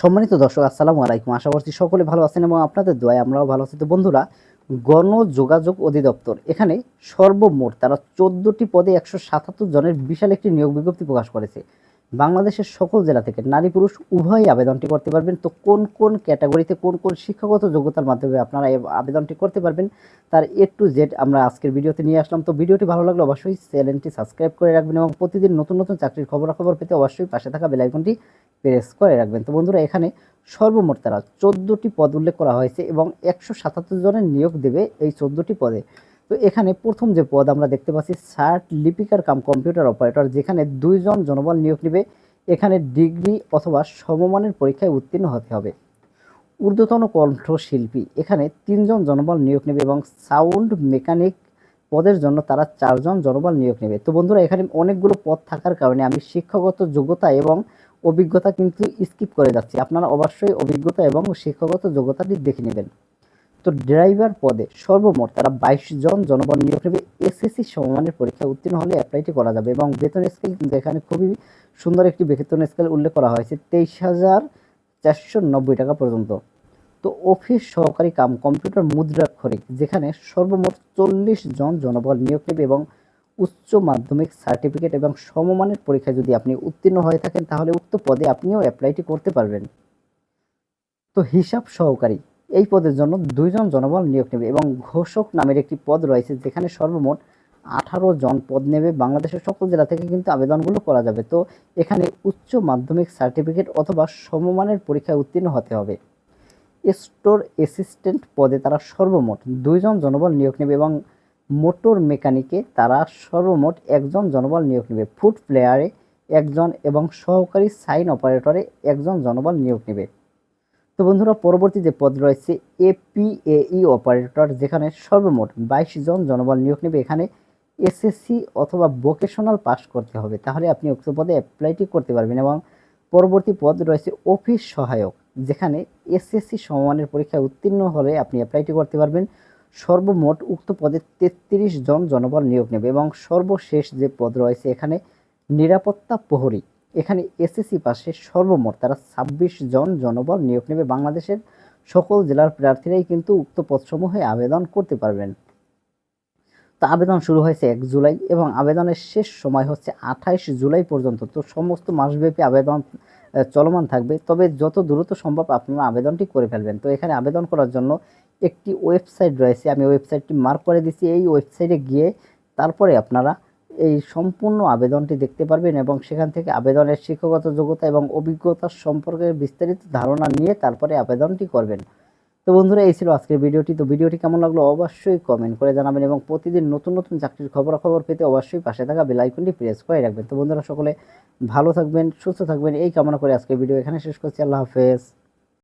সম্মানিত দর্শক, আসসালামু আলাইকুম। আশা করছি সকলে ভালো আছেন এবং আপনাদের দোয়ায় আমরাও ভালো আছি। তো বন্ধুরা, গণযোগাযোগ অধিদপ্তর, এখানে সর্বমোট তারা চোদ্দটি পদে একশো সাতাত্তর জনের বিশাল একটি নিয়োগ বিজ্ঞপ্তি প্রকাশ করেছে। বাংলাদেশের সকল জেলা থেকে নারী পুরুষ উভয়ই আবেদনটি করতে পারবেন। তো কোন কোন ক্যাটাগরিতে কোন কোন শিক্ষাগত যোগ্যতার মাধ্যমে আপনারা আবেদনটি করতে পারবেন, তার এ টু জেড আমরা আজকের ভিডিওতে নিয়ে আসলাম। তো ভিডিওটি ভালো লাগলে অবশ্যই চ্যানেলটি সাবস্ক্রাইব করে রাখবেন এবং প্রতিদিন নতুন নতুন চাকরির খবরাখবর পেতে অবশ্যই পাশে থাকা বেলাইকনটি প্রেস করে রাখবেন। তো বন্ধুরা, এখানে সর্বমোট তারা চোদ্দোটি পদ উল্লেখ করা হয়েছে এবং একশো সাতাত্তর জনের নিয়োগ দেবে এই চোদ্দোটি পদে। তো এখানে প্রথম যে পদ আমরা দেখতে পাচ্ছি ষাট লিপিকার কাম কম্পিউটার অপারেটর, যেখানে দুইজন জনবল নিয়োগ নেবে, এখানে ডিগ্রি অথবা সমমানের পরীক্ষায় উত্তীর্ণ হতে হবে। ঊর্ধ্বতন কণ্ঠশিল্পী, এখানে তিনজন জনবল নিয়োগ নেবে এবং সাউন্ড মেকানিক পদের জন্য তারা চারজন জনবল নিয়োগ নেবে। তো বন্ধুরা, এখানে অনেকগুলো পদ থাকার কারণে আমি শিক্ষাগত যোগ্যতা এবং অভিজ্ঞতা কিন্তু স্কিপ করে যাচ্ছি। আপনারা অবশ্যই অভিজ্ঞতা এবং শিক্ষাগত যোগ্যতাটি দেখে নেবেন। তো ড্রাইভার পদে সর্বমোট তারা বাইশ জন জনবল নিয়োগ নেবে এসএসসি সমমানের পরীক্ষা উত্তীর্ণ হলে অ্যাপ্লাইটি করা যাবে এবং বেতন স্কেল কিন্তু এখানে খুবই সুন্দর একটি বেতন স্কেল উল্লেখ করা হয়েছে, তেইশ হাজার চারশো নব্বই টাকা পর্যন্ত। তো অফিস সহকারী কাম কম্পিউটার মুদ্রাক্ষরিক, যেখানে সর্বমোট চল্লিশ জন জনবল নিয়োগ নেবে এবং উচ্চ মাধ্যমিক সার্টিফিকেট এবং সমমানের পরীক্ষায় যদি আপনি উত্তীর্ণ হয়ে থাকেন, তাহলে উক্ত পদে আপনিও অ্যাপ্লাইটি করতে পারবেন। তো হিসাব সহকারী এই পদের জন্য দুইজন জনবল নিয়োগ নেবে এবং ঘোষক নামের একটি পদ রয়েছে যেখানে সর্বমোট আঠারো জন পদ নেবে। বাংলাদেশের সকল জেলা থেকে কিন্তু আবেদনগুলো করা যাবে। তো এখানে উচ্চ মাধ্যমিক সার্টিফিকেট অথবা সমমানের পরীক্ষায় উত্তীর্ণ হতে হবে। স্টোর অ্যাসিস্ট্যান্ট পদে তারা সর্বমোট দুইজন জনবল নিয়োগ নেবে এবং মোটর মেকানিকে তারা সর্বমোট একজন জনবল নিয়োগ নেবে। ফুড প্লেয়ারে একজন এবং সহকারী সাইন অপারেটরে একজন জনবল নিয়োগ নেবে। তো বন্ধুরা, পরবর্তী যে পদ রয়েছে এপিএই অপারেটর যেখানে সর্বমোট বাইশ জন জনবল নিয়োগ নেবে, এখানে এসএসসি অথবা ভোকেশনাল পাস করতে হবে। তাহলে আপনি উক্ত পদে অ্যাপ্লাইটি করতে পারবেন এবং পরবর্তী পদ রয়েছে অফিস সহায়ক, যেখানে এসএসসি সমমানের পরীক্ষায় উত্তীর্ণ হলে আপনি অ্যাপ্লাইটি করতে পারবেন। সর্বমোট উক্ত পদে তেত্রিশ জন জনবল নিয়োগ নেবে এবং সর্বশেষ যে পদ রয়েছে, এখানে নিরাপত্তা প্রহরী এখানে এসএসসি পাশে সর্বমোট তারা ছাব্বিশ জন জনবল নিয়োগ নেবে বাংলাদেশের সকল জেলার প্রার্থীরাই কিন্তু উক্ত পদসমূহে আবেদন করতে পারবেন। তো আবেদন শুরু হয়েছে এক জুলাই এবং আবেদনের শেষ সময় হচ্ছে আঠাইশ জুলাই পর্যন্ত। তো সমস্ত মাসব্যাপী আবেদন চলমান থাকবে। তবে যত দ্রুত সম্ভব আপনারা আবেদনটি করে ফেলবেন। তো এখানে আবেদন করার জন্য একটি ওয়েবসাইট রয়েছে। আমি ওয়েবসাইটটি মার্ক করে দিচ্ছি। এই ওয়েবসাইটে গিয়ে তারপরে আপনারা এই সম্পূর্ণ আবেদনটি দেখতে পারবেন এবং সেখান থেকে আবেদনের শিক্ষাগত যোগ্যতা এবং অভিজ্ঞতা সম্পর্কে বিস্তারিত ধারণা নিয়ে তারপরে আবেদনটি করবেন। তো বন্ধুরা, এই ছিল আজকের ভিডিওটি। তো ভিডিওটি কেমন লাগল অবশ্যই কমেন্ট করে জানাবেন এবং প্রতিদিন নতুন নতুন চাকরির খবরাখবর পেতে অবশ্যই পাশে থাকা বেল আইকনটি প্রেস করে রাখবেন। তো বন্ধুরা, সকলে ভালো থাকবেন, সুস্থ থাকবেন। এই কামনা করে আজকের ভিডিও এখানে শেষ করছি। আল্লাহ হাফেজ।